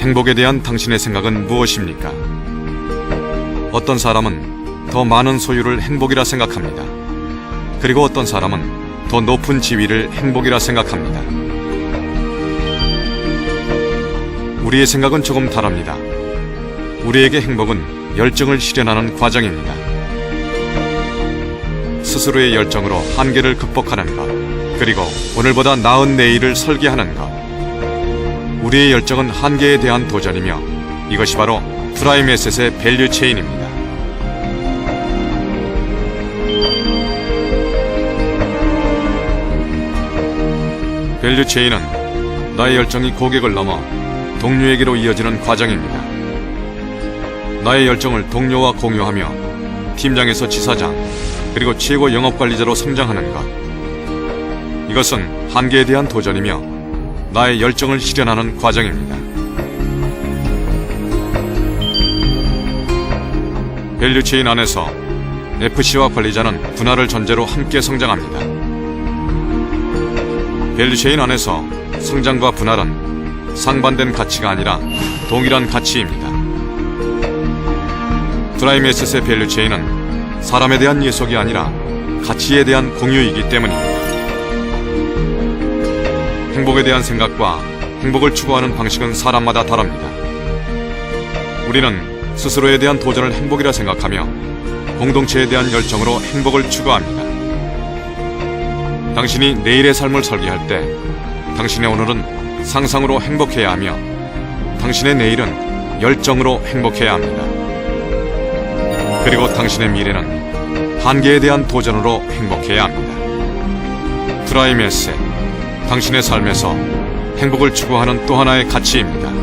행복에 대한 당신의 생각은 무엇입니까? 어떤 사람은 더 많은 소유를 행복이라 생각합니다. 그리고 어떤 사람은 더 높은 지위를 행복이라 생각합니다. 우리의 생각은 조금 다릅니다. 우리에게 행복은 열정을 실현하는 과정입니다. 스스로의 열정으로 한계를 극복하는 것, 그리고 오늘보다 나은 내일을 설계하는 것. 우리의 열정은 한계에 대한 도전이며 이것이 바로 프라임 에셋의 밸류 체인입니다. 밸류 체인은 나의 열정이 고객을 넘어 동료에게로 이어지는 과정입니다. 나의 열정을 동료와 공유하며 팀장에서 지사장, 그리고 최고 영업관리자로 성장하는 것. 이것은 한계에 대한 도전이며 나의 열정을 실현하는 과정입니다. 밸류체인 안에서 FC와 관리자는 분할을 전제로 함께 성장합니다. 밸류체인 안에서 성장과 분할은 상반된 가치가 아니라 동일한 가치입니다. 프라임에셋의 밸류체인은 사람에 대한 예속이 아니라 가치에 대한 공유이기 때문입니다. 행복에 대한 생각과 행복을 추구하는 방식은 사람마다 다릅니다. 우리는 스스로에 대한 도전을 행복이라 생각하며 공동체에 대한 열정으로 행복을 추구합니다. 당신이 내일의 삶을 설계할 때 당신의 오늘은 상상으로 행복해야 하며 당신의 내일은 열정으로 행복해야 합니다. 그리고 당신의 미래는 한계에 대한 도전으로 행복해야 합니다. 에셋, 당신의 삶에서 행복을 추구하는 또 하나의 가치입니다.